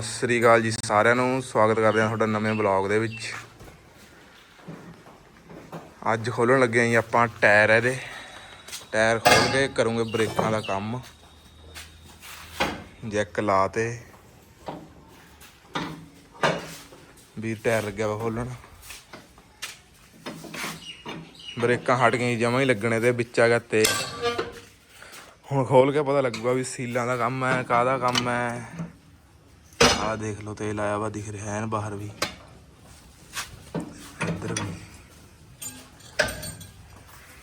ਸਤਿ ਸ੍ਰੀ ਅਕਾਲ ਜੀ ਸਾਰਿਆਂ ਨੂੰ। ਸਵਾਗਤ ਕਰਦੇ ਹਾਂ ਤੁਹਾਡਾ ਨਵੇਂ ਬਲੌਗ ਦੇ ਵਿੱਚ। ਅੱਜ ਖੋਲਣ ਲੱਗੇ ਆਂ ਜੀ ਆਪਾਂ ਟਾਇਰ ਇਹਦੇ। ਟਾਇਰ ਖੋਲ ਕੇ ਕਰੂੰਗੇ ਬ੍ਰੇਕਾਂ ਦਾ ਕੰਮ। ਜੈਕ ਲਾ ਤੇ ਵੀ ਟਾਇਰ ਲੱਗਿਆ ਵਾ ਖੋਲਣ। ਬ੍ਰੇਕਾਂ ਹਟ ਗਈਆਂ ਜਮਾਂ ਹੀ ਲੱਗਣੇ ਤੇ ਵਿੱਚ ਆ ਗਿਆ ਤੇ। ਹੁਣ ਖੋਲ ਕੇ ਪਤਾ ਲੱਗੂਗਾ ਵੀ ਸੀਲਾਂ ਦਾ ਕੰਮ ਹੈ, ਕਾਹਦਾ ਕੰਮ ਹੈ। ਆਹ ਦੇਖ ਲਓ, ਤੇਲ ਆਇਆ ਵਾ, ਦਿਖ ਰਿਹਾ ਹੈ ਬਾਹਰ ਵੀ। ਇੱਧਰ ਵੀ।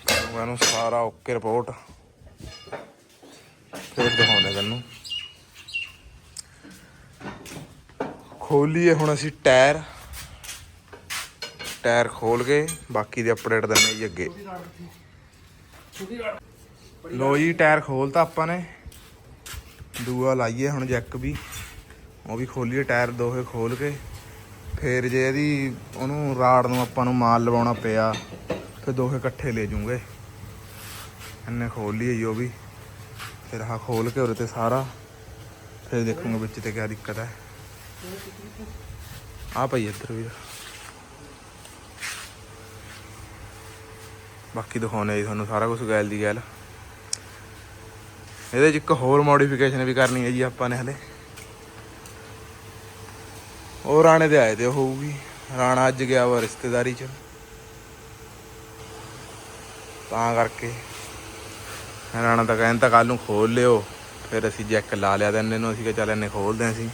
ਕਰੂੰਗਾ ਨੂੰ ਸਾਰਾ ਓਕੇ ਰਿਪੋਰਟ। ਫਿਰ ਦਿਖਾਉਂਦੇ ਤੈਨੂੰ। ਖੋਲੀਏ ਹੁਣ ਅਸੀਂ ਟਾਇਰ। ਟਾਇਰ ਖੋਲ ਕੇ, ਬਾਕੀ ਦੇ ਅਪਡੇਟ ਦਿੰਦੇ ਜੀ ਅੱਗੇ। ਲੋ ਜੀ, ਟਾਇਰ ਖੋਲਤਾ ਆਪਾਂ ਨੇ। ਦੂਆ ਲਾਈਏ ਹੁਣ ਜੈਕ ਵੀ। ਉਹ ਵੀ ਖੋਲੀਏ, ਟਾਇਰ ਦੋਹੇ ਖੋਲ ਕੇ। ਫੇਰ ਜੇ ਇਹਦੀ ਉਹਨੂੰ ਰਾੜ ਨੂੰ ਆਪਾਂ ਨੂੰ ਮਾਲ ਲਵਾਉਣਾ ਪਿਆ ਫਿਰ ਦੋਹੇ ਇਕੱਠੇ ਲੈ ਜੂਗੇ। ਇਹਨੇ ਖੋਲ ਲਈਏ ਜੀ ਉਹ ਵੀ। ਫਿਰ ਆਹ ਖੋਲ ਕੇ ਉਹਦੇ ਤੇ ਸਾਰਾ। ਫਿਰ ਦੇਖੂਗੇ ਵਿੱਚ ਤੇ ਕੀ ਦਿੱਕਤ ਹੈ। ਆ ਪਈ ਇੱਧਰ ਵੀ। ਬਾਕੀ ਦਿਖਾਉਣੇ ਜੀ ਤੁਹਾਨੂੰ ਸਾਰਾ ਕੁਝ ਗੈਲ ਦੀ ਗੈਲ। ਇਹਦੇ 'ਚ ਇੱਕ ਹੋਰ ਮੋਡੀਫਿਕੇਸ਼ਨ ਵੀ ਕਰਨੀ ਹੈ ਜੀ ਆਪਾਂ ਨੇ ਹਲੇ। ਉਹ ਰਾਣੇ ਦੇ ਆਏ ਤੇ ਹੋਊਗੀ। ਰਾਣਾ ਅੱਜ ਗਿਆ ਵਾ ਰਿਸ਼ਤੇਦਾਰੀ 'ਚ। ਤਾਂ ਕਰਕੇ ਰਾਣਾ ਤਾਂ ਕਹਿੰਦਾ ਕੱਲ ਨੂੰ ਖੋਲ ਲਿਓ। ਫਿਰ ਅਸੀਂ ਜੈਕ ਲਾ ਲਿਆ ਤਾਂ ਇਹਨੇ ਨੂੰ ਅਸੀਂ ਕਿਹਾ ਚੱਲ ਇਹਨੇ ਖੋਲਦੇ ਹਾਂ ਅਸੀਂ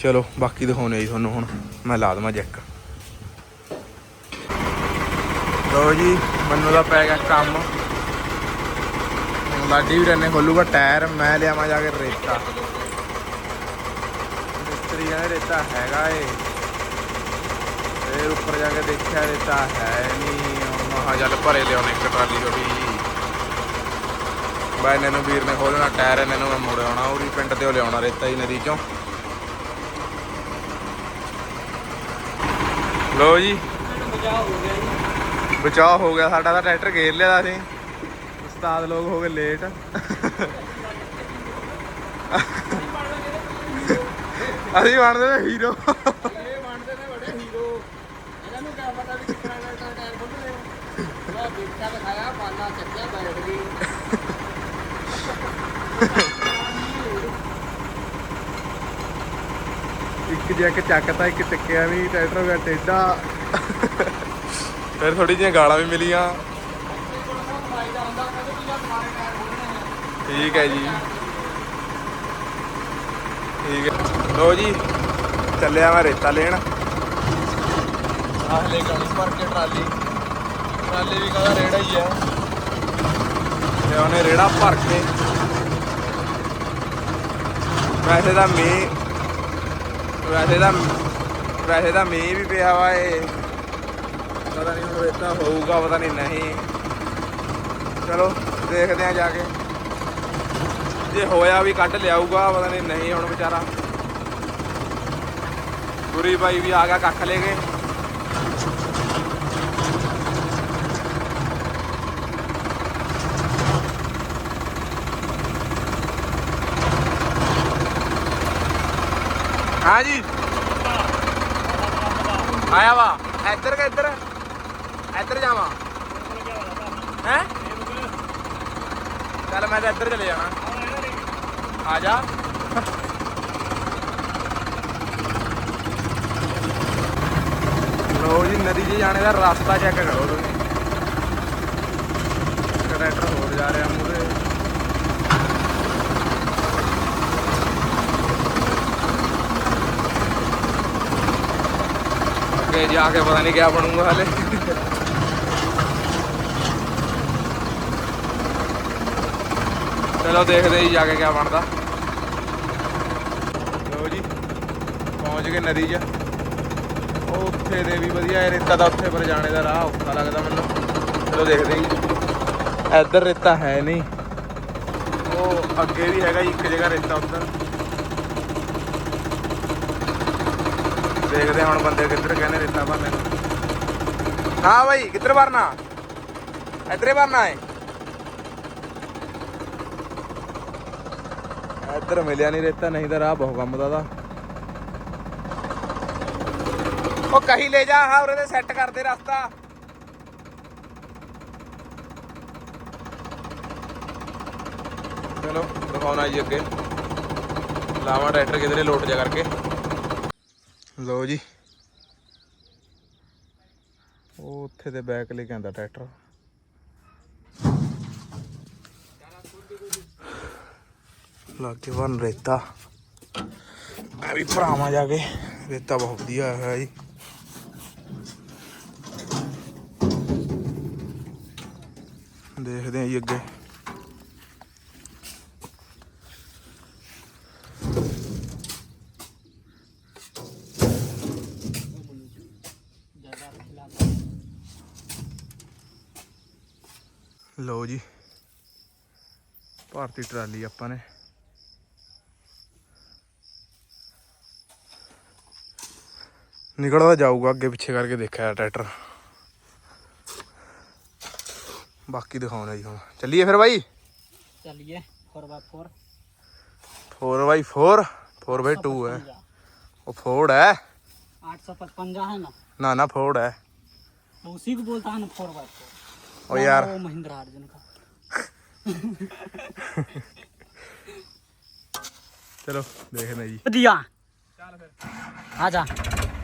ਚਲੋ, ਬਾਕੀ ਦਿਖਾਉਣੇ ਜੀ ਤੁਹਾਨੂੰ ਹੁਣ ਮੈਂ ਲਾ ਦਵਾਂ ਜੈਕ। ਲੋ ਜੀ, ਮੈਨੂੰ ਦਾ ਪੈ ਗਿਆ ਕੰਮ। ਲਾਡੀ ਵੀਰ ਨੇ ਖੋਲੂਗਾ, ਟਾਇਰ ਮੈਂ ਲਿਆਵਾਂ ਜਾ ਕੇ ਰੇਤਾ। ਮਿਸਤਰੀ ਕਹਿੰਦੇ ਰੇਤਾ ਹੈਗਾ ਏ। ਫਿਰ ਉੱਪਰ ਜਾ ਕੇ ਦੇਖਿਆ ਰੇਤਾ ਹੈ ਨਹੀਂ ਮਹਾ ਚੱਲ ਭਰੇ ਲਿਆਉਣੇ ਇੱਕ ਟਰਾਲੀ ਛੋਟੀ ਜੀ ਬਾਈ ਇਹਨਾਂ ਨੂੰ ਵੀਰ ਨੇ ਖੋਲਣਾ ਟਾਇਰ ਇਹਨਾਂ ਨੂੰ ਮੈਂ ਮੁੜ ਆਉਣਾ ਉਹਦੀ ਪਿੰਡ ਤੇ ਲਿਆਉਣਾ ਰੇਤਾ ਹੀ ਨਦੀ ਚੋਂ। ਲੋ ਜੀ। ਬਚਾਅ ਹੋ ਗਿਆ ਸਾਡਾ ਤਾਂ ਟਰੈਕਟਰ ਗੇਰ ਲਿਆ ਸੀ। ਉਸਤਾਦ ਲੋਕ ਹੋ ਗਏ ਲੇਟ ਅਸੀਂ ਬਣਦੇ ਨੇ ਹੀਰੋ ਇਹ ਬਣਦੇ ਨੇ ਬੜੇ ਹੀਰੋ ਇਹਨਾਂ ਨੂੰ ਕਿਆ ਪਤਾ ਵੀ ਕਿੰਨਾ ਟਾਇਰ ਟਾਇਰ ਖੁੱਲ੍ਹਦੇ ਉਹ ਦੇਖਿਆ ਦਿਖਾਇਆ ਪਾਲਾ ਚੱਕਿਆ ਬੈਠ ਗਈ ਇੱਕ ਜੈਕ ਚੱਕਤਾ, ਇੱਕ ਚੱਕਿਆ ਵੀ, ਟਰੈਕਟਰ ਦਾ ਟੇਡਾ। ਫਿਰ ਥੋੜੀ ਜਿਹੀਆਂ ਗਾਲਾਂ ਵੀ ਮਿਲੀਆਂ ਫਾਇਦਾ ਹੁੰਦਾ ਕਹਿੰਦੇ ਵੀ ਯਾਰ ਸਾਰੇ ਟਾਇਰ ਖੁੱਲ੍ਹਣੇ ਠੀਕ ਹੈ ਜੀ। ਠੀਕ ਹੈ। ਲੋ ਜੀ ਚੱਲਿਆ ਮੈਂ ਰੇਤਾ ਲੈਣ। ਆਹ ਲੈ ਕੇ ਆਉਣੀ ਭਰ ਕੇ ਟਰਾਲੀ। ਟਰਾਲੀ ਵੀ ਕਹਿੰਦਾ ਰੇੜਾ ਹੀ ਹੈ। ਤੇ ਉਹਨੇ ਰੇੜਾ ਭਰ ਕੇ ਵੈਸੇ ਤਾਂ ਮੀਂਹ ਵੈਸੇ ਤਾਂ ਵੈਸੇ ਤਾਂ ਮੀਂਹ ਵੀ ਪਿਆ ਵਾ ਏ ਪਤਾ ਨਹੀਂ ਹੁਣ ਰੇਤਾ ਹੋਊਗਾ ਪਤਾ ਨਹੀਂ ਨਹੀਂ। ਚਲੋ ਦੇਖਦੇ ਆ ਜਾ ਕੇ। ਜੇ ਹੋਇਆ ਵੀ ਕੱਢ ਲਿਆਊਗਾ, ਪਤਾ ਨਹੀਂ ਨਹੀਂ ਹੁਣ ਵਿਚਾਰਾ। ਗੁਰੀ ਬਾਈ ਵੀ ਆ ਗਿਆ, ਕੱਖ ਲੈ ਕੇ। ਹਾਂ ਜੀ। ਆਇਆ ਵਾ। ਇੱਧਰ ਕਿ ਇੱਧਰ? ਇੱਧਰ ਜਾਵਾਂ। ਹੈ? ਚੱਲ ਮੈਂ ਤਾਂ ਇੱਧਰ ਚਲੇ ਜਾਣਾ। ਆ ਜਾ। ਲੋ ਜੀ, ਨਦੀ 'ਚ ਜਾਣੇ ਦਾ ਰਸਤਾ ਚੈੱਕ ਕਰੋ ਤੁਸੀਂ। ਟਰੈਕਟਰ ਹੋਰ ਜਾ ਰਿਹਾ ਮੂਰੇ ਅੱਗੇ ਜਾ ਕੇ ਪਤਾ ਨਹੀਂ ਕਿਆ ਬਣੂਗਾ ਹਲੇ। ਚਲੋ ਦੇਖਦੇ ਜੀ ਜਾ ਕੇ ਕਿਆ ਬਣਦਾ। ਲੋ ਜੀ, ਪਹੁੰਚ ਗਏ ਨਦੀ 'ਚ। ਉਹ ਉੱਥੇ ਦੇ ਵੀ ਵਧੀਆ ਹੈ, ਰੇਤਾ ਦਾ ਉੱਥੇ ਪਰ ਜਾਣੇ ਦਾ ਰਾਹ ਔਖਾ ਲੱਗਦਾ ਮੈਨੂੰ। ਚਲੋ ਦੇਖਦੇ ਜੀ। ਇੱਧਰ ਰੇਤਾ ਹੈ ਨਹੀਂ। ਉਹ ਅੱਗੇ ਵੀ ਹੈਗਾ ਜੀ, ਇੱਕ ਜਗ੍ਹਾ ਰੇਤਾ ਉੱਧਰ। ਦੇਖਦੇ ਹੁਣ ਬੰਦੇ ਕਿੱਧਰ ਕਹਿੰਦੇ ਰੇਤਾ ਭਰਨੇ। ਨੂੰ ਹਾਂ ਭਾਈ ਕਿੱਧਰ ਭਰਨਾ? ਇੱਧਰੇ ਭਰਨਾ ਹੈ ਇੱਧਰ ਮਿਲਿਆ ਨਹੀਂ ਰੇਤਾ, ਨਹੀਂ ਤਾਂ ਰਾਹ ਬਹੁਤ ਕੰਮ ਦਾ ਦਾ ਉਹ ਕਹੀ ਲੈ ਜਾ ਹਾਂ ਉਰੇ ਤੇ ਸੈੱਟ ਕਰਦੇ ਰਸਤਾ। ਚਲੋ, ਦਿਖਾਉਣਾ ਜੀ ਅੱਗੇ। ਲਾਵਾਂ ਟਰੈਕਟਰ ਕਿਧਰੇ ਲੋਟ ਜਾ ਕਰਕੇ। ਲਓ ਜੀ। ਉਹ ਉੱਥੇ ਤੇ ਬੈਕ ਲੈ ਕੇ ਆਂਦਾ ਟਰੈਕਟਰ। ਲਾਗੇ ਵਨ ਰੇਤਾ। ਮੈਂ ਵੀ ਭਰਾਵਾਂ ਜਾ ਕੇ, ਰੇਤਾ ਬਹੁਤ ਵਧੀਆ ਹੋਇਆ ਜੀ। ਦੇਖਦੇ ਆਂ ਜੀ ਅੱਗੇ। ਲਓ ਜੀ, ਭਾਰਤੀ ਟਰਾਲੀ ਆਪਾਂ ਨੇ। ਨਿਕਲਦਾ ਜਾਊਗਾ ਅੱਗੇ ਪਿੱਛੇ ਕਰਕੇ ਦੇਖਿਆ ਟਰੈਕਟਰ ਬਾਕੀ ਦਿਖਾਉਣਾ ਜੀ ਹੁਣ ਚੱਲੀਏ ਫਿਰ ਬਾਈ चलिए four by four 4x4 4x2 ਹੈ ਉਹ ਫੋਰਡ ਹੈ आठ सौ पचपन है ना ਨਾ ਨਾ ਫੋਰਡ ਹੈ तो उसी को बोलता है ना फोर बाय फोर ओ यार। वो महिंद्रा अर्जुन का ਚਲੋ ਦੇਖਦੇ ਜੀ दिया आजा ਲੋ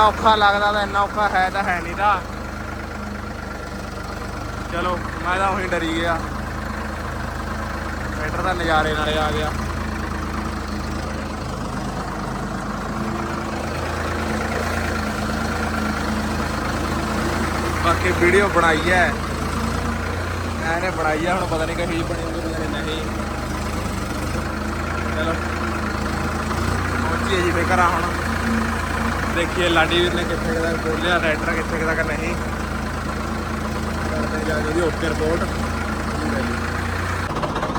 ਜਿੰਨਾ ਔਖਾ ਲੱਗਦਾ ਤਾਂ ਇੰਨਾ ਔਖਾ ਹੈ ਤਾਂ ਹੈ ਨਹੀਂ ਤਾਂ। ਚਲੋ, ਮੈਂ ਤਾਂ ਉਹੀ ਡਰੀ ਗਿਆ। ਟਰੈਕਟਰ ਦਾ ਨਜ਼ਾਰੇ ਨਾਲੇ ਆ ਗਿਆ। ਬਾਕੀ ਵੀਡੀਓ ਬਣਾਈ ਹੈ ਮੈਂਨੇ ਬਣਾਈ ਹੈ ਹੁਣ ਪਤਾ ਨਹੀਂ ਕਹੀ ਬਣੀ ਹੋਈ ਪਤਾ ਨਹੀਂ। ਚਲੋ, ਪਹੁੰਚੀਏ ਜੀ ਫੇ ਘਰਾਂ ਹੁਣ। ਦੇਖੀਏ, ਲਾਡੀ ਵੀਰ ਨੇ ਕਿੱਥੇ ਕੁ ਦਾ ਬੋਲਿਆ ਟਰੈਕਟਰ ਕਿੱਥੇ ਕੁ ਦਾ ਕਿ ਨਹੀਂ। ਕਰਦੇ ਜਾ ਕੇ ਦੀ ਓਕੇ ਰਿਪੋਰਟ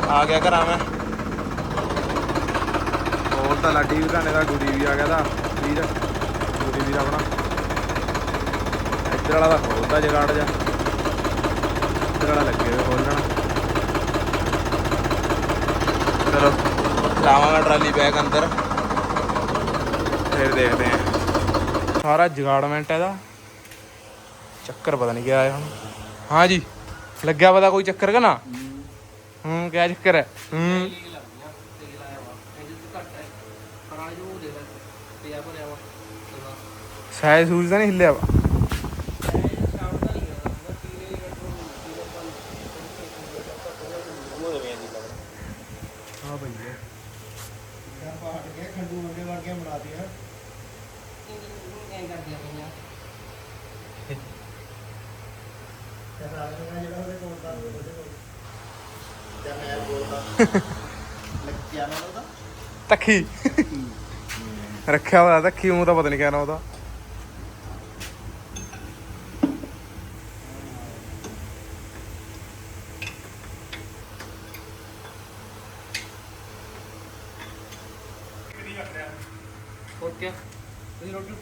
ਆ ਗਿਆ ਘਰਾਂ ਮੈਂ। ਹੋਰ ਤਾਂ ਲਾਡੀ ਵੀ ਨੇ ਦਾ ਗੁਰੀ ਵੀ ਆ ਗਿਆ ਦਾ, ਵੀਰ। ਗੁਰੀ ਵੀਰ ਆਪਣਾ। ਇੱਧਰ ਵਾਲਾ ਦਾ ਖੋਲਦਾ ਜਗਾੜ ਜਾ। ਇੱਧਰ ਵਾਲਾ ਲੱਗੇ ਹੋਏ ਖੋਲਣ ਚਲੋ ਲਾਵਾਂਗਾ ਟਰਾਲੀ ਬੈਗ ਅੰਦਰ। ਫਿਰ ਦੇਖਦੇ ਆਂ ਸਾਰਾ ਜਗਾੜਮੈਂਟ ਇਹਦਾ। ਚੱਕਰ ਪਤਾ ਨਹੀਂ ਕਿਆ ਹੈ ਹੁਣ। ਹਾਂ ਜੀ, ਲੱਗਿਆ ਪਤਾ ਕੋਈ ਚੱਕਰ ਕਿ ਨਾ? ਹੂੰ, ਕਿਆ ਚੱਕਰ ਹੈ? ਹੂੰ। ਸਾਇਜ਼ ਸੂਜ ਤਾਂ ਨਹੀਂ ਹਿੱਲਿਆ ਵਾ ਹਾਂ ਭਈਆ ਰੱਖੀ। ਰੱਖਿਆ ਹੋਇਆ ਤਾਂ ਕਿਉਂ ਤਾਂ ਪਤਾ ਨਹੀਂ ਕਹਿਣਾ ਉਹਦਾ।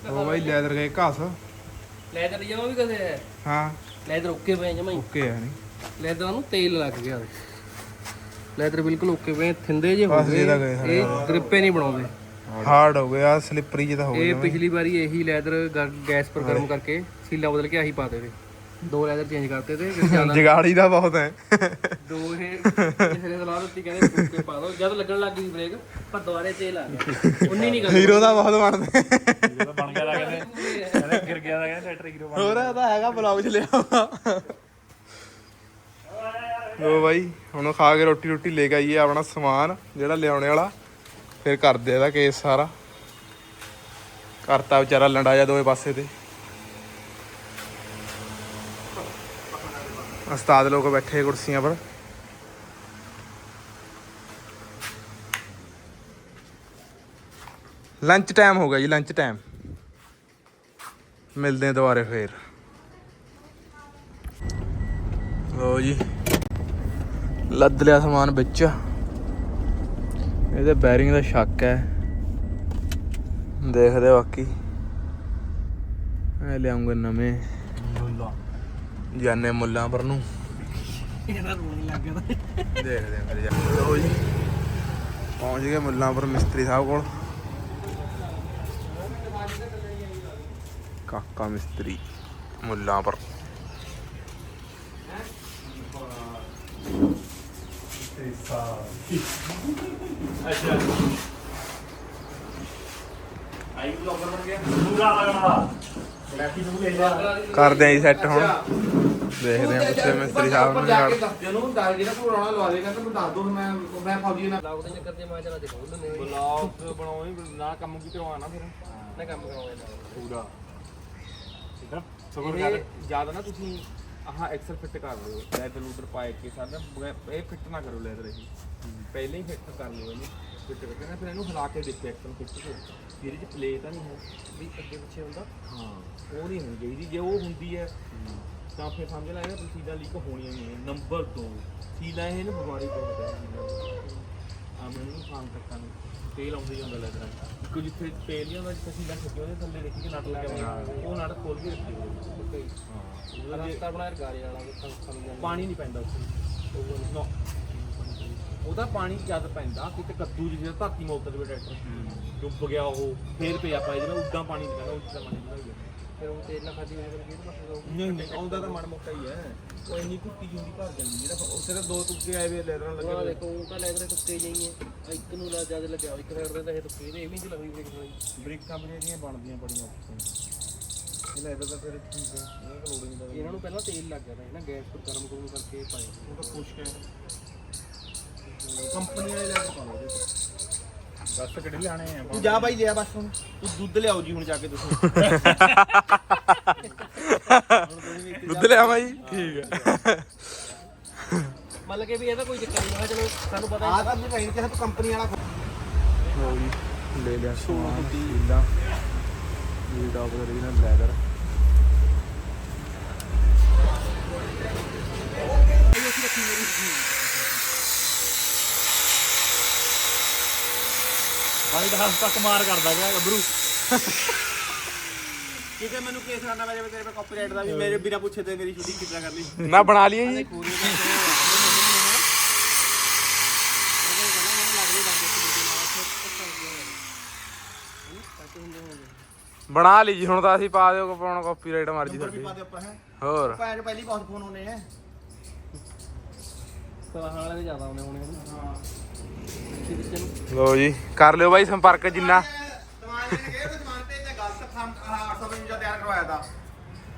ਹੋਰ ਬਾਈ ਲੈਦਰ ਗਏ ਘਾਸ। ਲੈਦਰ ਜਮਾ ਵੀ ਕਦੇ ਹਾਂ? ਲੈਦਰ ਓਕੇ ਪਏ ਜਮਾ ਓਕੇ ਆ ਨਹੀਂ। ਲੈਦਰ ਨੂੰ ਤੇਲ ਲੱਗ ਗਿਆ ਲੈਦਰ ਬਿਲਕੁਲ ਓਕੇ ਪਏ ਥਿੰਦੇ ਜੇ ਹੋ ਗਏ ਇਹ ਗ੍ਰਿਪੇ ਨਹੀਂ ਬਣਾਉਂਦੇ। ਹਾਰਡ ਹੋ ਗਿਆ ਸਲਿੱਪਰੀ ਜਿਹਾ ਹੋ ਇਹ ਗਿਆ ਪਿਛਲੀ ਵਾਰੀ ਇਹੀ ਲੈਦਰ ਗੈਸ ਪਰ ਗਰਮ ਕਰਕੇ ਸੀਲਾ ਬਦਲ ਕੇ ਆਹੀ ਪਾ ਦੇਵੇ ਦੋ ਲੈਦਰ ਚੇਂਜ ਕਰਤੇ ਤੇ ਜਿਹੜੇ ਜਗਾੜੀ ਦਾ ਬਹੁਤ ਹੈ। ਦੋ ਇਹ ਨੇ ਸਲਾਹ ਦਿੱਤੀ ਕਹਿੰਦੇ ਫੂਕ ਪਾ ਦੋ। ਜਦ ਲੱਗਣ ਲੱਗ ਗਈ ਬ੍ਰੇਕ ਪਰ ਦੁਬਾਰੇ ਤੇਲ ਆ ਗਿਆ। ਉਨੀ ਨਹੀਂ ਗੱਲ ਹੀਰੋ ਦਾ ਬਹੁਤ ਬਣਦੇ। ਬਣ ਗਿਆ ਕਹਿੰਦੇ। ਕਹਿੰਦੇ ਗਿਰ ਗਿਆ ਦਾ ਕਹਿੰਦੇ ਟਰੈਕਟਰ ਹੀਰੋ ਹੋਰ ਇਹ ਤਾਂ ਹੈਗਾ ਬਲੌਗ ਚ ਲਿਆ ਲੋ ਬਾਈ, ਹੁਣ ਖਾ ਕੇ ਰੋਟੀ ਰੋਟੀ ਲੈ ਕੇ ਆਈਏ ਆਪਣਾ ਸਮਾਨ, ਜਿਹੜਾ ਲਿਆਉਣੇ ਵਾਲਾ। ਫਿਰ ਕਰਦੇ ਇਹਦਾ ਕੇਸ ਸਾਰਾ। ਕਰਤਾ ਵਿਚਾਰਾ ਲੰਡਾ ਦੋਵੇਂ ਪਾਸੇ ਤੇ। ਉਸਤਾਦ ਲੋਕ ਬੈਠੇ ਕੁਰਸੀਆਂ ਪਰ। ਲੰਚ ਟਾਈਮ ਹੋ ਗਿਆ ਜੀ, ਲੰਚ ਟਾਈਮ। ਮਿਲਦੇ ਆ ਦੁਬਾਰੇ ਫੇਰ। ਲੋ ਜੀ। ਲੱਦ ਲਿਆ ਸਮਾਨ ਵਿੱਚ। ਇਹਦੇ ਬੈਰਿੰਗ ਦਾ ਸ਼ੱਕ ਹੈ। ਦੇਖਦੇ ਬਾਕੀ। ਇਹ ਲਿਆਉਂਗੇ ਨਵੇਂ। ਜਾਨੇ ਮੁੱਲਾਂ ਪਰ ਨੂੰ। ਇਹਦਾ ਰੋਣ ਲੱਗ ਗਿਆ ਦੇਖਦੇ ਆਂ ਫਿਰ ਜਾ ਲੋ ਜੀ। ਪਹੁੰਚ ਗਏ ਮੁੱਲਾਂ ਪਰ ਮਿਸਤਰੀ ਸਾਹਿਬ ਕੋਲ। ਕਾਕਾ ਮਿਸਤਰੀ ਮੁੱਲਾਂ ਪਰ। ਆਈ ਬਲੌਗਰ ਬਣ ਗਿਆ ਪੂਰਾ ਲੱਗਣਾ ਲੈਪੀ ਨੂੰ ਲੈ ਜਾ ਕਰਦੇ ਆਂ ਜੀ ਸੈੱਟ ਹੁਣ। ਦੇਖਦੇ ਆਂ ਪੁੱਛੇ ਮਿਸਤਰੀ ਸਾਹਿਬ ਨੂੰ ਜਾ ਨਾਲ ਕੇ ਦੱਸ ਜਨੂੰ ਦਾ ਜਿਹੜਾ ਪੁਰਾਣਾ ਲਵਾ ਦੇਗਾ ਤਾਂ ਮੈਂ ਦੱਸ ਦੋ ਮੈਂ ਮੈਂ ਫੌਜੀ ਨਾਲ ਲਾਉਡ ਦੇ ਚੱਕਰ ਤੇ ਮੈਂ ਚਲਾ ਦੇ ਖੋਲ ਲੈਂਦੇ ਬਲੌਗ ਬਣਾਉਣੀ ਨਾ ਕੰਮ ਕੀ ਕਰਵਾਉਣਾ ਫਿਰ। ਨਾ ਕੰਮ ਕਰਾਉਂਦੇ ਪੂਰਾ। ਠੀਕ ਆ? ਸਗੋਂ ਇਹ ਜ਼ਿਆਦਾ ਨਾ ਤੁਸੀਂ ਆਹ ਐਕਸਲ ਫਿੱਟ ਕਰ ਲਿਓ ਲੈਦਰ ਲੂਦਰ ਪਾਏ ਕੇ ਸਾਰਾ ਇਹ ਫਿੱਟ ਨਾ ਕਰੋ ਲੈਦਰ ਇਹ। ਪਹਿਲੇ ਹੀ ਫਿੱਟ ਕਰ ਲਿਓ ਇਹਨੂੰ ਫਿੱਟ ਕਰਕੇ ਨਾ ਫਿਰ ਇਹਨੂੰ ਹਿਲਾ ਕੇ ਦੇਖੋ ਐਕਸਲ ਫਿੱਟ ਹੋ ਜਿਹਦੇ ਚ ਪਲੇ ਤਾਂ ਨਹੀਂ ਹੈ ਵੀ ਅੱਗੇ ਪਿੱਛੇ ਹੁੰਦਾ। ਹਾਂ। ਉਹ ਨਹੀਂ ਹੋਣੀ ਚਾਹੀਦੀ ਜੇ ਉਹ ਹੁੰਦੀ ਹੈ ਤਾਂ ਫਿਰ ਸਮਝ ਲੈ ਇਹਦਾ ਸੀਦਾ ਲੀਕ ਹੋਣੀ ਨਹੀਂ ਨੰਬਰ 2 ਸੀਦਾ ਇਹ ਨਾ ਬਿਮਾਰੀ ਬਹੁਤ ਹੈ ਆ ਮੈਨੂੰ ਨੁਕਸਾਨ ਕਰਤਾ ਨਹੀਂ ਤੇਲ ਆਉਂਦੇ ਜਾਂਦਾ ਲੱਗਦਾ ਕਿ ਜਿੱਥੇ ਨਹੀਂ ਆਉਂਦਾ ਜਿੱਥੇ ਸੀਦਾ ਛੱਡਿਆ ਉਹਦੇ ਥੱਲੇ ਦੇਖੀ ਕਿ ਨਟ ਲੱਗਿਆ ਹੋਇਆ ਉਹ ਨਟ ਖੋਲ ਕੇ ਰੱਖੀ ਹੋਈ ਹਾਂ। ਰਸਤਾ ਬਣਾਇਆ ਗਾਰੇ ਵਾਲਾ ਉਹ ਤਾਂ ਸਮਝ ਜਾਂਦਾ ਪਾਣੀ ਨਹੀਂ ਪੈਂਦਾ ਉੱਥੇ। ਉਹਦਾ ਪਾਣੀ ਜਦ ਪੈਂਦਾ ਕਿਤੇ ਕੱਦੂ ਜਿਹੇ ਧਰਤੀ ਮੋਲ ਤੇ ਟਰੈਕਟਰ ਡੁੱਬ ਗਿਆ ਉਹ ਫੇਰ ਪਿਆ ਪਾਏ ਜਿਵੇਂ ਉਦਾਂ ਪਾਣੀ ਨਹੀਂ ਪੈਂਦਾ ਉੱਦਾਂ ਪਾਣੀ ਨਹੀਂ ਫਿਰ ਉਹ ਤੇਲ ਨਾ ਖਾਦੀ ਹੋਏ ਕਰਕੇ ਇਹਨੂੰ ਮਸਲਾ ਨਹੀਂ ਨਹੀਂ ਆਉਂਦਾ ਤਾਂ ਮਾੜਾ ਮੋਟਾ ਹੀ ਹੈ। ਉਹ ਇੰਨੀ ਕੁੱਤੀ ਜਿੰਦੀ ਭਰ ਜਾਂਦੀ ਜਿਹੜਾ ਉੱਥੇ ਤਾਂ ਦੋ ਤੁੱਕੇ ਆਏ ਵੇ ਲੈਦਰਾਂ ਉਹ ਲੱਗੇ ਦੇਖੋ ਉਹ ਤਾਂ ਲੈਦਰ ਤੁੱਕੇ ਜਾਈਏ ਆਹ ਇੱਕ ਨੂੰ ਲਾ ਜ਼ਿਆਦਾ ਲੱਗਿਆ ਇੱਕ ਸਾਈਡ ਤੇ ਤਾਂ ਇਹ ਤੁੱਕੇ ਨੇ ਇਹ ਵੀ ਨਹੀਂ ਲੱਗਦੀ ਬ੍ਰੇਕ ਵਾਲੀ। ਬ੍ਰੇਕਾਂ ਬਰੇਕਾਂ ਬਣਦੀਆਂ ਬੜੀਆਂ ਔਖੀਆਂ। ਇਹ ਲੈਦਰ ਤਾਂ ਫਿਰ ਠੀਕ ਹੈ ਇਹ ਤਾਂ ਲੋੜ ਨਹੀਂ ਦਾ ਇਹਨਾਂ ਨੂੰ ਪਹਿਲਾਂ ਤੇਲ ਲੱਗ ਗਿਆ ਤਾਂ ਇਹਨਾਂ ਗੈਸ ਪਰ ਗਰਮ ਗਰਮ ਕਰਕੇ ਪਾਏ। ਉਹ ਤਾਂ ਖੁਸ਼ਕ ਹੈ। ਕੰਪਨੀ ਵਾਲੇ ਲੈਦਰ ਪਾ ਲਓ ਬਸ ਕਿਹੜੇ ਲਿਆਣੇ ਆ? ਤੂੰ ਜਾ ਬਾਈ ਲਿਆ ਬਸ ਹੁਣ। ਤੂੰ ਦੁੱਧ ਲਿਆਓ ਜੀ ਹੁਣ ਜਾ ਕੇ ਤੁਸੀਂ। ਦੁੱਧ ਲਿਆਵਾਂ ਜੀ ਠੀਕ ਹੈ ਮਤਲਬ ਕਿ ਵੀ ਇਹਦਾ ਕੋਈ ਚੱਕਰ ਨਹੀਂ ਮੈਂ ਕਿਹਾ ਚਲੋ ਸਾਨੂੰ ਪਤਾ ਆ ਤਾਂ ਨਹੀਂ ਪੈਣੀ ਕਿ ਤੂੰ ਕੰਪਨੀ ਵਾਲਾ ਲੋ ਜੀ ਲੈ ਲਿਆ ਸਮਾਨ ਸੀਲਾ। ਜੀ ਟਾਪ ਦਾ ਰੀਜਨਲ ਲੈਦਰ ਬਾਈ ਦਾ ਹੱਸ ਤੱਕ ਮਾਰ ਕਰਦਾ ਗਿਆ ਗੱਭਰੂ। ਕਿਤੇ ਮੈਨੂੰ ਕੇਸ ਕਰਨਾ ਪੈ ਜਾਵੇ ਤੇਰੇ ਤੇ ਕਾਪੀਰਾਈਟ ਦਾ ਵੀ ਮੇਰੇ ਬਿਨਾ ਪੁੱਛੇ ਤੇ ਮੇਰੀ ਸ਼ੂਟਿੰਗ ਕਿੱਦਾਂ ਕਰ ਲਈ ਨਾ ਬਣਾ ਲਈਏ ਜੀ ਬਣਾ ਲਈ ਜੀ ਹੁਣ ਤਾਂ ਅਸੀਂ ਪਾ ਦਿਓ ਪਾਉਣ ਕਾਪੀਰਾਈਟ ਮਰਜ਼ੀ ਹੈ। ਹੋਰ। ਪੈਜ ਪਹਿਲੀ ਬਹੁਤ ਫੋਨ ਹੋਣੇ ਹੈ ਸਲਾਹਾਂ ਵਾਲੇ ਜ਼ਿਆਦਾ ਆਉਂਦੇ ਹੋਣੇ ਹਾਂ। ਲੋ ਜੀ ਕਰ ਲਿਓ ਬਾਈ ਸੰਪਰਕ ਜਿੰਨਾ। ਸਮਾਨ ਲੈਣ ਗਏ ਤੇ ਸਮਾਨ ਤੇ ਤੇ ਗਲਤ ਫਾਰਮ 855 ਤਿਆਰ ਕਰਵਾਇਆ ਤਾ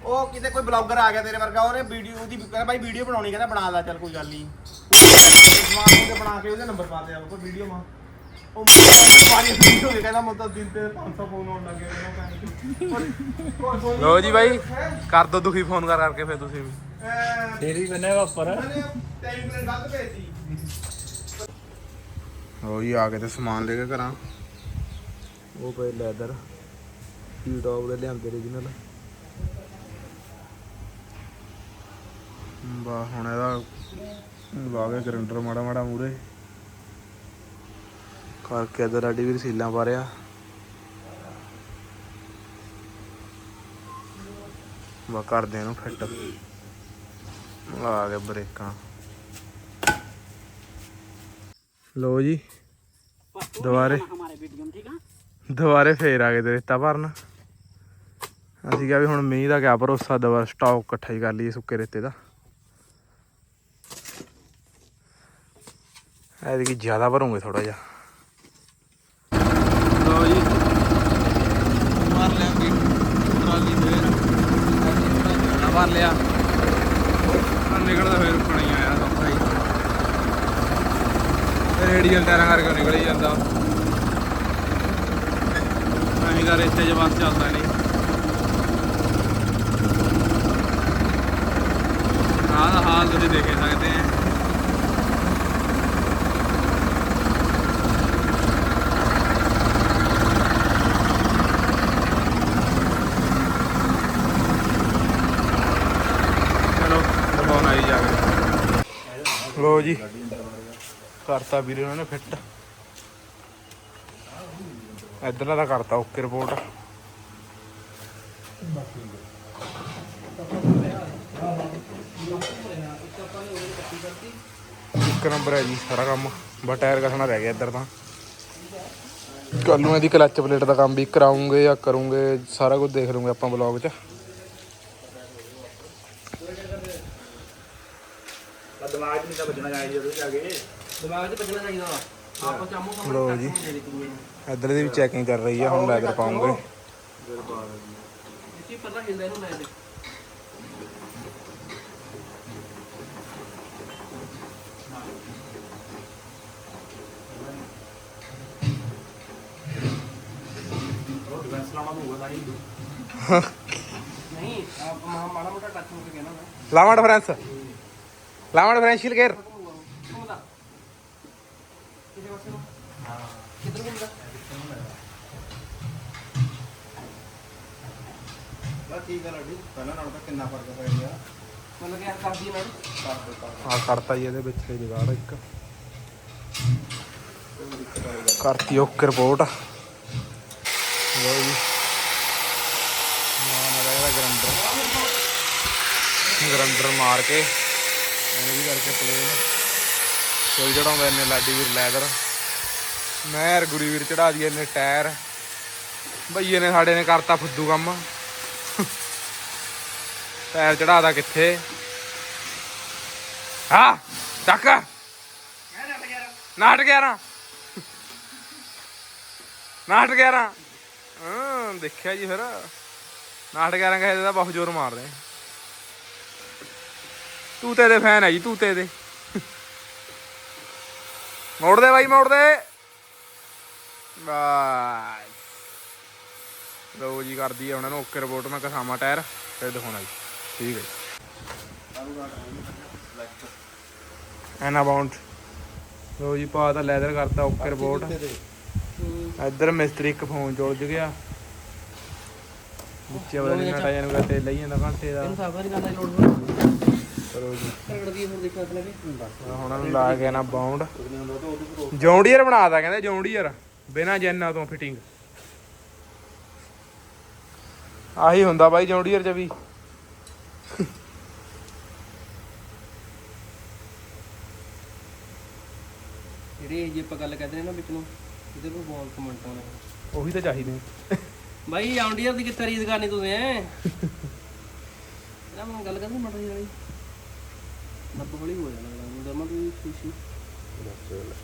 ਉਹ ਕਿਤੇ ਕੋਈ ਬਲੌਗਰ ਆ ਗਿਆ ਤੇਰੇ ਵਰਗਾ ਉਹਨੇ ਵੀਡੀਓ ਉਹਦੀ ਕਹਿੰਦਾ ਭਾਈ ਵੀਡੀਓ ਬਣਾਉਣੀ ਕਹਿੰਦਾ ਬਣਾ ਲੈ ਚੱਲ ਕੋਈ ਗੱਲ ਨਹੀਂ। ਸਮਾਨ ਉਹਦੇ ਬਣਾ ਕੇ ਉਹਦੇ ਨੰਬਰ ਪਾ ਦੇ ਆਪ ਕੋਈ ਵੀਡੀਓ ਮਾ ਉਹ ਮਾਰੀ ਵੀਡੀਓ ਦੇ ਕਹਿੰਦਾ ਮਤਲਬ ਦਿਨ ਤੇ 500 ਫੋਨ ਆਉਣ ਲੱਗੇ ਉਹਨਾਂ ਲੋ ਜੀ ਬਾਈ ਕਰ ਦੋ ਦੁਖੀ ਫੋਨ ਕਰ ਕਰਕੇ ਫਿਰ ਤੁਸੀਂ ਵੀ। ਤੇਰੀ ਬੰਨੇ ਵਾਪਰ। ਟਾਈਮ ਤੇ ਗਲਤ ਭੇਜੀ ਜੀ ਆ ਕੇ ਤੇ ਸਮਾਨ ਲੈ ਕੇ ਕਰਾਂ। ਉਹ ਪਏ ਲੈਦਰ ਟੀ ਟੌਪ ਦੇ ਲਿਆਂਦੇ ਰੀਜਨਲ ਬਾ ਹੁਣ ਇਹਦਾ ਕੇ ਗਰੰਡਰ ਮਾੜਾ ਮਾੜਾ ਮੂਰੇ ਕਰਕੇ ਇਧਰ ਆਡੀ ਵੀ ਸੀਲਾਂ ਪਾ ਰਿਆ ਬਾ ਕਰਦੇ ਇਹਨੂੰ ਫਿੱਟ ਲਾ ਕੇ ਬ੍ਰੇਕਾਂ। ਲੋ ਜੀ। ਦੁਬਾਰੇ। ਦੁਬਾਰੇ ਫੇਰ ਆ ਗਏ ਤੇ ਰੇਤਾ ਭਰਨ। ਅਸੀਂ ਕਿਹਾ ਵੀ ਹੁਣ ਮੀਂਹ ਦਾ ਕਿਆ ਭਰੋਸਾ ਦਵਾ ਸਟਾਕ ਇਕੱਠਾ ਹੀ ਕਰ ਲਈਏ ਸੁੱਕੇ ਰੇਤੇ ਦਾ। ਐਤਕੀ ਜ਼ਿਆਦਾ ਭਰੂਗੇ ਥੋੜਾ ਜਿਹਾ। ਲੋ ਜੀ। ਮਾਰ ਲਿਆ ਵੀ ਟਰਾਲੀ ਫੇਰ ਨਾ ਭਰ ਲਿਆ ਰੇਡੀਅਲ ਟਾਇਰਾਂ ਕਰਕੇ ਨਿਕਲ ਹੀ ਜਾਂਦਾ। ਐਵੇਂ ਦਾ ਰੇਤੇ 'ਚ ਬਸ ਚੱਲਦਾ ਨਹੀਂ। ਹਾਂ ਦਾ ਹਾਲ ਤੁਸੀਂ ਦੇਖ ਸਕਦੇ ਆ। ਚਲੋ ਆਈ ਜਾਵੇ ਲੋ ਜੀ। ਕਰਤਾ ਵੀਰੇ ਉਹਨਾਂ ਨੇ ਫਿੱਟ। ਇਧਰਲਾ ਤਾਂ ਕਰਤਾ ਓਕੇ ਰਿਪੋਰਟ ਇੱਕ ਨੰਬਰ ਹੈ ਜੀ, ਸਾਰਾ ਕੰਮ। ਬਸ ਟਾਇਰ ਕਸਣਾ ਰਹਿ ਗਿਆ ਇੱਧਰ ਤਾਂ। ਕੱਲ ਨੂੰ ਇਹਦੀ ਕਲੱਚ ਪਲੇਟ ਦਾ ਕੰਮ ਵੀ ਕਰਾਉਂਗੇ ਜਾਂ ਕਰੂੰਗੇ, ਸਾਰਾ ਕੁਝ ਦੇਖ ਲੂੰਗੇ ਆਪਾਂ ਬਲੌਗ 'ਚ। ਦਿਮਾਗ ਨਹੀਂ ਤਾਂ ਵੱਜਣਾ ਚਾਹੀਦਾ ਜਦੋਂ ਜਾ ਕੇ। ਦਿਮਾਗ 'ਚ ਵੱਜਣਾ ਚਾਹੀਦਾ ਵਾ। ਆਪਾਂ ਚਾਮੋ ਕੰਮ ਲਓ ਜੀ। ਦੇ ਦੇ ਕੁੜੀਆਂ ਨੂੰ ਇੱਧਰ ਦੀ ਵੀ ਚੈਕਿੰਗ ਕਰ ਰਹੀ ਆ ਹੁਣ ਲੈਦਰ ਪਾਉਂਗੇ ਇੱਥੇ ਪਹਿਲਾਂ ਹਿਲਦਾ ਇਹਨੂੰ ਲੈ ਦੇ ਨਹੀਂ ਆਪ ਮਾ- ਮਾੜਾ ਮੋਟਾ ਟੱਚ ਹੋ ਕੇ ਕਹਿਣਾ ਮੈਂ। ਲਾਵਾਂ ਡਿਫਰੈਂਸ ਲਾਵਾਂ ਡਿਫਰੈਂਸ਼ੀਅਲ ਗੇਅਰ ਘੁੰਮਦਾ ਕਿਹਦੇ ਪਾਸੇ ਨੂੰ ਹਾਂ ਕਿੱਧਰ ਘੁੰਮਦਾ ਬਸ ਠੀਕ ਹੈ ਲੱਡੀ ਪਹਿਲਾਂ ਨਾਲੋਂ ਤਾਂ ਕਿੰਨਾ ਫ਼ਰਕ ਪੈ ਗਿਆ। ਮਤਲਬ ਕਿ ਆਹ ਕਰਦੀ ਹੈ ਮੈਂ ਆ ਕਰਤਾ ਜੀ ਇਹਦੇ ਵਿੱਚ ਇਹ ਜਗਾੜ ਇੱਕ। ਕਰਤੀ ਓਕੇ ਰਿਪੋਰਟ ਲੋ ਜੀ। ਗਰੰਡਰ। ਗਰੰਡਰ ਮਾਰ ਕੇ ਇਹਨੇ ਵੀ ਕਰਕੇ ਪਲੇਨ ਕੋਈ ਚੜਾਉਂਦਾ ਇਹਨੇ ਲਾਡੀ ਵੀਰ ਲੈਦਰ ਮੈਂ ਯਾਰ ਗੁਰੀ ਵੀਰ ਚੜਾ ਦਈਏ ਇਹਨੇ ਟਾਇਰ ਭਈਏ ਨੇ ਸਾਡੇ ਨੇ ਕਰਤਾ ਫੁੱਦੂ ਕੰਮ। ਟਾਇਰ ਚੜਾਦਾ ਕਿੱਥੇ? ਹਾਂ ਟੱਕ ਨਾਟ 11 ਨਾਟ 11 ਹਾਂ, ਦੇਖਿਆ ਜੀ ਫਿਰ। ਨਾਟ 11 ਕਹੇ ਦਾ ਬਹੁਤ ਜ਼ੋਰ ਮਾਰਦੇ। ਤੂੰ ਦੇ ਫੈਨ ਹੈ ਜੀ ਤੂਤੇ ਦੇ ਮੋੜ ਦੇ ਬਾਈ ਮੋੜ ਦੇ ਬਾਈ ਲੋ ਜੀ, ਕਰਦੀ ਆ ਉਹਨਾਂ ਨੂੰ ਓਕੇ ਰਿਪੋਰਟ, ਮੈਂ ਕਸਾਮਾ ਟਾਇਰ, ਫਿਰ ਦਿਖਾਉਣਾ ਜੀ। ਠੀਕ ਹੈ ਐਨਾ ਬਾਉਂਡ ਲੋ ਜੀ ਪਾ ਤਾਂ ਲੈਦਰ ਕਰਤਾ ਓਕੇ ਰਿਪੋਰਟ ਇੱਧਰ ਮਿਸਤਰੀ ਇੱਕ ਫੋਨ ਚੁਲਝ ਗਿਆ। ਵਿੱਚੇ ਵਾਲਾ ਨਹੀਂ ਨਟਾ ਜਾਨੂੰ ਕਹਤੇ ਲਈ ਜਾਂਦਾ ਘੰਟੇ ਦਾ। ਚਲੋ ਜੀ। ਹੁਣ ਉਹਨੂੰ ਲਾ ਕੇ ਨਾ ਬਾਉਂਡ ਜੌਂਡੀਅਰ ਬਣਾਤਾ ਕਹਿੰਦੇ ਜੌਂਡੀਅਰ ਬਿਨਾ ਜੈਨਾਂ ਤੋਂ ਫਿਟਿੰਗ ਆਹੀ ਹੁੰਦਾ ਬਾਈ ਜੌਂਡੀਅਰ ਚ ਵੀ। ਜਿਹੜੇ ਜੇ ਆਪਾਂ ਗੱਲ ਕਰਦੇ ਨੇ ਨਾ ਵਿੱਚ ਨੂੰ ਇਹਦੇ ਕੋਲ ਬਹੁਤ ਕਮੈਂਟ ਆਉਣੇ ਉਹੀ ਤਾਂ ਚਾਹੀਦੇ ਬਾਈ ਆਉਂਡੀਅਰ ਦੀ ਕਿੱਥੇ ਰੀਸ ਕਰਨੀ ਤੁਸੀਂ ਐ ਇਹਦਾ ਮੈਂ ਗੱਲ ਕਰਨੀ ਮਟਰੀ ਵਾਲੀ ਨੱਬ ਹੌਲੀ ਹੋ ਜਾਣਾ ਮੈਨੂੰ ਦਮਾ ਤੂੰ ਖੁਸ਼ੀ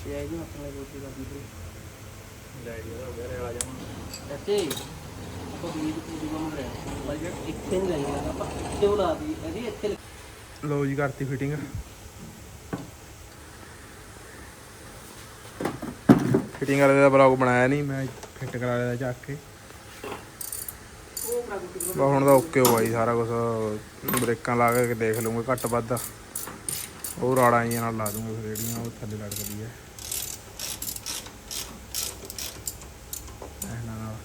ਇਹ ਆਈ ਜੀ ਆਪਣੇ ਰੋਟੀ ਕਰਦੀ ਤੇ ਲੈ ਜੀ ਹੋ ਗਿਆ ਆ ਜਾਵਾਂ ਇੱਥੇ ਲੋ ਜੀ, ਕਰਤੀ ਫਿਟਿੰਗ ਫਿਟਿੰਗ ਵਾਲੇ ਦਾ ਬਲੌਗ ਬਣਾਇਆ ਨਹੀਂ, ਮੈਂ ਫਿੱਟ ਕਰਾ ਲਿਆ ਚੱਕ ਕੇ। ਉਹ ਹੁਣ ਤਾਂ ਓਕੇ ਹੋ ਬਾਈ, ਸਾਰਾ ਕੁਝ ਬ੍ਰੇਕਾਂ ਲਾ ਕੇ ਦੇਖ ਲਵਾਂਗੇ ਘੱਟ ਵੱਧ। ਉਹ ਰਾੜਾਂ ਜਿਹੀਆਂ ਨਾਲ ਲਾ ਦੂੰਗੇ ਫਿਰ ਜਿਹੜੀਆਂ ਉਹ ਥੱਲੇ ਲੜਕਦੀ ਹੈ ਇਹਨਾਂ ਨਾਲ।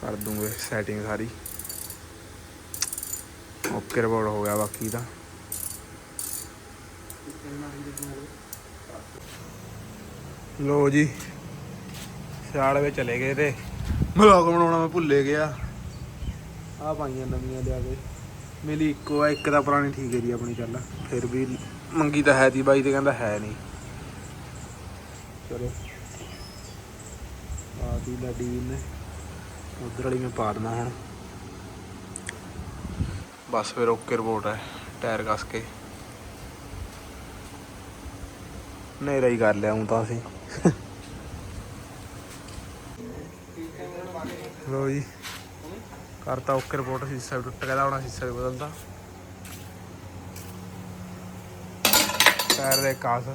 ਕਰ ਦੂੰਗੇ ਸੈਟਿੰਗ ਸਾਰੀ। ਓਕੇ ਰਿਪੋਰਟ ਹੋ ਗਿਆ ਬਾਕੀ ਦਾ ਲੋ ਜੀ ਸਿਆਲ ਵਿੱਚ ਚਲੇ ਗਏ ਤੇ। ਵਲੌਗ ਬਣਾਉਣਾ ਮੈਂ ਭੁੱਲੇ ਗਿਆ। ਆ ਪਾਈਆਂ ਨਵੀਆਂ ਲਿਆ ਕੇ। ਮੇਰੀ ਇੱਕੋ ਆ ਇੱਕ ਦਾ ਪੁਰਾਣੀ ਠੀਕ ਹੈ ਜੀ ਆਪਣੀ ਚੱਲ। ਫਿਰ ਵੀ ਮੰਗੀ ਤਾਂ ਹੈ ਤੀ ਬਾਈ ਤੇ ਕਹਿੰਦਾ ਹੈ ਨਹੀਂ। ਚਲੋ। ਆ ਦੀ ਲਾਡੀ ਨੇ। ਉਧਰ ਵਾਲੀ ਮੈਂ ਪਾ ਦੇਣਾ ਹੁਣ ਬਸ ਫਿਰ ਓਕੇ ਰਿਪੋਰਟ ਹੈ, ਟਾਇਰ ਕੱਸ ਕੇ। ਨੇਰਾ ਹੀ ਕਰ ਲਿਆ ਹੁਣ ਤਾਂ ਅਸੀਂ। ਲੋ ਜੀ, ਕਰਤਾ ਓਕੇ ਰਿਪੋਰਟ, ਸੀਸਾ ਵੀ ਟੁੱਟ ਗਿਆ ਦਾ ਹੁਣ ਸੀਸਾ ਵੀ ਬਦਲਦਾ। ਟਾਇਰ ਦੇ ਕਾਸ।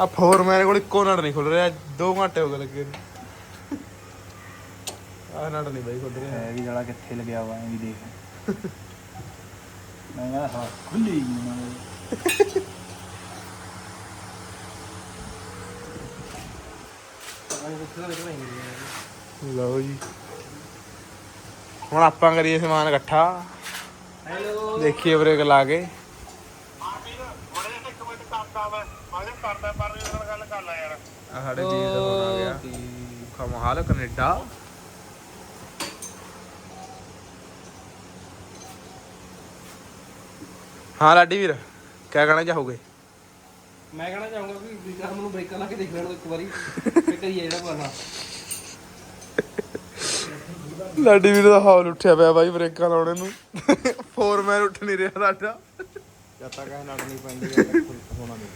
ਆ ਫੋਰ ਮੇਰੇ ਕੋਲ ਇੱਕੋ ਨਟ ਨਹੀਂ ਖੁੱਲ ਰਿਹਾ 2 ਘੰਟੇ ਹੋ ਗਏ ਲੱਗੇ ਨੂੰ। ਆ ਨਟ ਨਹੀਂ ਬਾਈ ਖੁੱਲ ਰਿਹਾ ਹੈ ਵੀ ਜੜਾ ਕਿੱਥੇ ਲੱਗਿਆ ਵਾ ਐਂ ਵੀ ਦੇਖ। ਮੈਂ ਕਹਿੰਦਾ ਹਾਂ ਖੁੱਲੀ ਗਈ ਨਾ ਲਓ ਜੀ। ਹੁਣ ਆਪਾਂ ਕਰੀਏ ਸਮਾਨ ਇਕੱਠਾ। ਹੈਲੋ ਦੇਖੀਏ ਬ੍ਰੇਕ ਲਾ ਕੇ। ਆ ਸਾਡੇ ਵੀਰ ਦਾ ਫੋਨ ਆ ਗਿਆ। ਕਮਾਲ ਕੈਨੇਡਾ। ਹਾਂ ਲਾਡੀ ਵੀਰ ਕਿਆ ਕਹਿਣਾ ਚਾਹੋਗੇ? ਮੈਂ ਕਹਿਣਾ ਚਾਹੂੰਗਾ ਵੀ ਵਿਕਰਮ ਨੂੰ ਬ੍ਰੇਕਾਂ ਲਾ ਕੇ ਦੇਖ ਲੈਣ ਦਿਓ ਇੱਕ ਵਾਰੀ ਫਿਰ ਕਰੀਏ ਜਿਹੜਾ ਪਾਣਾ ਲਾਡੀ ਵੀਰ ਦਾ ਹਾਲ ਉੱਠਿਆ ਪਿਆ ਬਾਈ ਬ੍ਰੇਕਾਂ ਲਾਉਣੇ ਨੂੰ। ਫੋਰਮੈਨ ਉੱਠ ਨਹੀਂ ਰਿਹਾ ਸਾਡਾ। ਜਦ ਤੱਕ ਇਹ ਲੜਨੀ ਪੈਂਦੀ ਹੈ ਤਾਂ ਹੋਣਾ ਨਹੀਂ।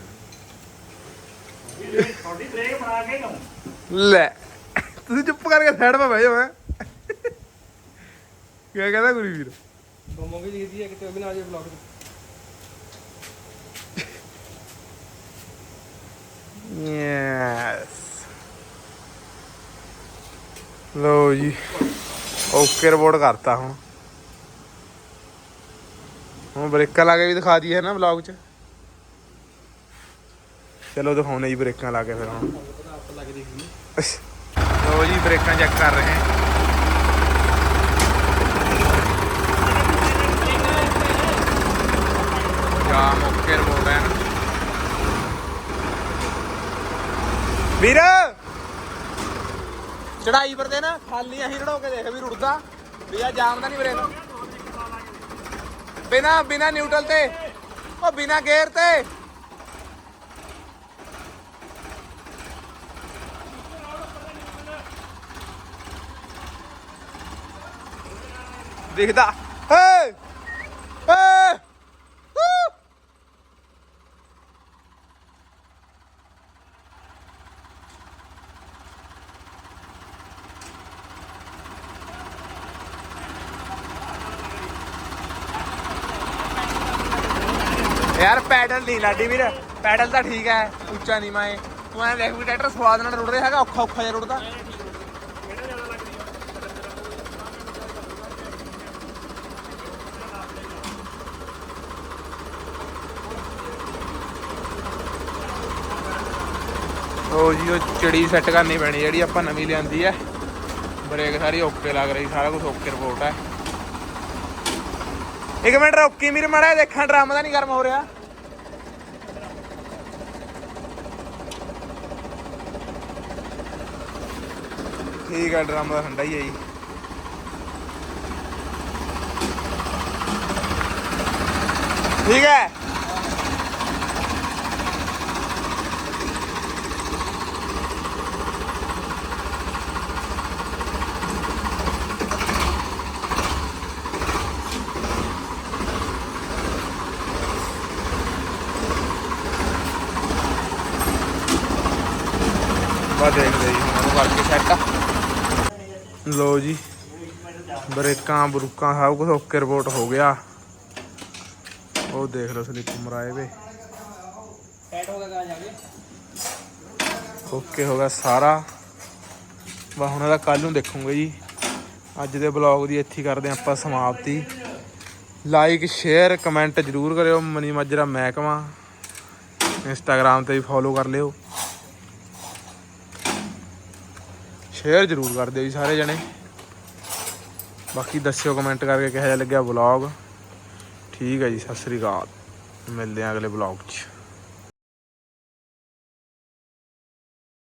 ਤੁਹਾਡੀ ਬ੍ਰੇਕ ਬਣਾ ਕੇ ਲਉ ਲੈ ਤੁਸੀਂ ਚੁੱਪ ਕਰਕੇ ਸਾਈਡ 'ਤੇ ਬਹਿ ਜਾਓ ਹੈਂ। ਕਿਆ ਕਹਿੰਦਾ ਗੁਰੀ ਵੀਰ? ਵੀ ਲਿਖਦੀ ਹੈ ਕਿਤੇ ਉਹ ਵੀ ਨਾ ਆ ਜਾਏ ਬਲੌਗ 'ਚ। ਯੈਸ ਲੋ ਜੀ। ਓਕੇ ਰਿਪੋਰਟ ਕਰਤਾ ਹੁਣ। ਹੁਣ ਬ੍ਰੇਕਾਂ ਲਾ ਕੇ ਵੀ ਦਿਖਾ ਦਈਏ ਨਾ ਵਲੌਗ 'ਚ। ਚਲੋ ਦਿਖਾਉਣੇ ਜੀ ਬ੍ਰੇਕਾਂ ਲਾ ਕੇ ਫਿਰ ਹੁਣ। ਪਤਾ ਆਪ ਲੋ ਜੀ, ਬ੍ਰੇਕਾਂ ਚੈੱਕ ਕਰ ਰਹੇ ਹਾਂ। ਜਾਮ ਓਕੇ ਰਿਪੋਰਟ ਹੈ ਵੀਰ। ਚੜਾਈ ਪਰ ਦੇ ਨਾ ਖਾਲੀ ਅਸੀਂ ਰੜੋ ਕੇ ਦੇਖ ਵੀ ਰੁੜਦਾ। ਵੀ ਆ ਜਾਮ ਦਾ ਨਹੀਂ ਬ੍ਰੇਕ ਬਿਨਾ ਬਿਨਾ ਨਿਊਟਰਲ ਤੇ। ਉਹ ਬਿਨਾ ਗੇਅਰ ਤੇ। ਦਿਖਦਾ। ਹੇ! ਯਾਰ ਪੈਡਲ ਨਹੀਂ ਲਾਡੀ ਵੀਰ, ਪੈਡਲ ਤਾਂ ਠੀਕ ਹੈ, ਉੱਚਾ ਨਹੀਂ ਮਾਏ ਤੂੰ ਐਂ ਦੇਖ ਵੀ ਟਰੈਕਟਰ ਸਵਾਦ ਨਾਲ ਰੁੜ ਰਿਹਾ ਹੈਗਾ, ਔਖਾ ਔਖਾ ਜਿਹਾ ਰੁੜਦਾ। ਉਹ ਜੀ, ਉਹ ਚਿੜੀ ਸੈੱਟ ਕਰਨੀ ਪੈਣੀ, ਜਿਹੜੀ ਆਪਾਂ ਨਵੀਂ ਲਿਆਂਦੀ ਹੈ। ਬ੍ਰੇਕ ਸਾਰੀ ਓਕੇ ਲੱਗ ਰਹੀ, ਸਾਰਾ ਕੁਝ ਓਕੇ ਰਿਪੋਰਟ ਹੈ। ਇੱਕ ਮਿੰਟ ਰੋਕੀ ਮੇਰੇ ਮਾੜਾ ਦੇਖਾਂ, ਡਰਮ ਦਾ ਨਹੀਂ ਗਰਮ ਹੋ ਰਿਹਾ। ਠੀਕ ਹੈ ਡਰਮ ਦਾ ਠੰਡਾ ਹੀ ਹੈ ਜੀ ਠੀਕ ਹੈ ਬਾ ਦੇਖਦੇ ਜੀ ਹੁਣ ਉਹਨੂੰ ਕਰਕੇ ਸੈੱਟ ਲੋ ਜੀ, ਬ੍ਰੇਕਾਂ, ਬਰੂਕਾਂ, ਸਭ ਕੁਝ ਓਕੇ ਰਿਪੋਰਟ ਹੋ ਗਿਆ। ਉਹ ਦੇਖ ਲਓ ਸਲਿੱਪ ਮਰਾਏ ਵੇ। ਟੈਟ ਹੋ ਗਿਆ ਗਾ ਜਾ ਕੇ ਓਕੇ ਹੋ ਗਿਆ ਸਾਰਾ। ਵਾ ਹੁਣ ਇਹਦਾ ਕੱਲ ਨੂੰ ਦੇਖੂਗੇ ਜੀ। ਅੱਜ ਦੇ ਬਲੌਗ ਦੀ ਇੱਥੇ ਕਰਦੇ ਹਾਂ ਆਪਾਂ ਸਮਾਪਤੀ। ਲਾਈਕ ਸ਼ੇਅਰ ਕਮੈਂਟ ਜਰੂਰ ਕਰਿਓ। ਮਨੀ ਮਾਜਰਾ ਮਹਿਕਮਾ ਇੰਸਟਾਗ੍ਰam ਤੇ ਵੀ ਫੋਲੋ ਕਰ ਲਿਓ। ਸ਼ੇਅਰ ਜਰੂਰ ਕਰ ਦਿਓ ਜੀ ਸਾਰੇ ਜਣੇ। ਬਾਕੀ ਦੱਸਿਓ ਕਮੈਂਟ ਕਰਕੇ ਕਿਹੋ ਜਿਹਾ ਲੱਗਿਆ ਬਲੌਗ ਠੀਕ ਹੈ ਜੀ, ਸਤਿ ਸ੍ਰੀ ਅਕਾਲ। ਮਿਲਦੇ ਹਾਂ ਅਗਲੇ ਬਲੌਗ 'ਚ।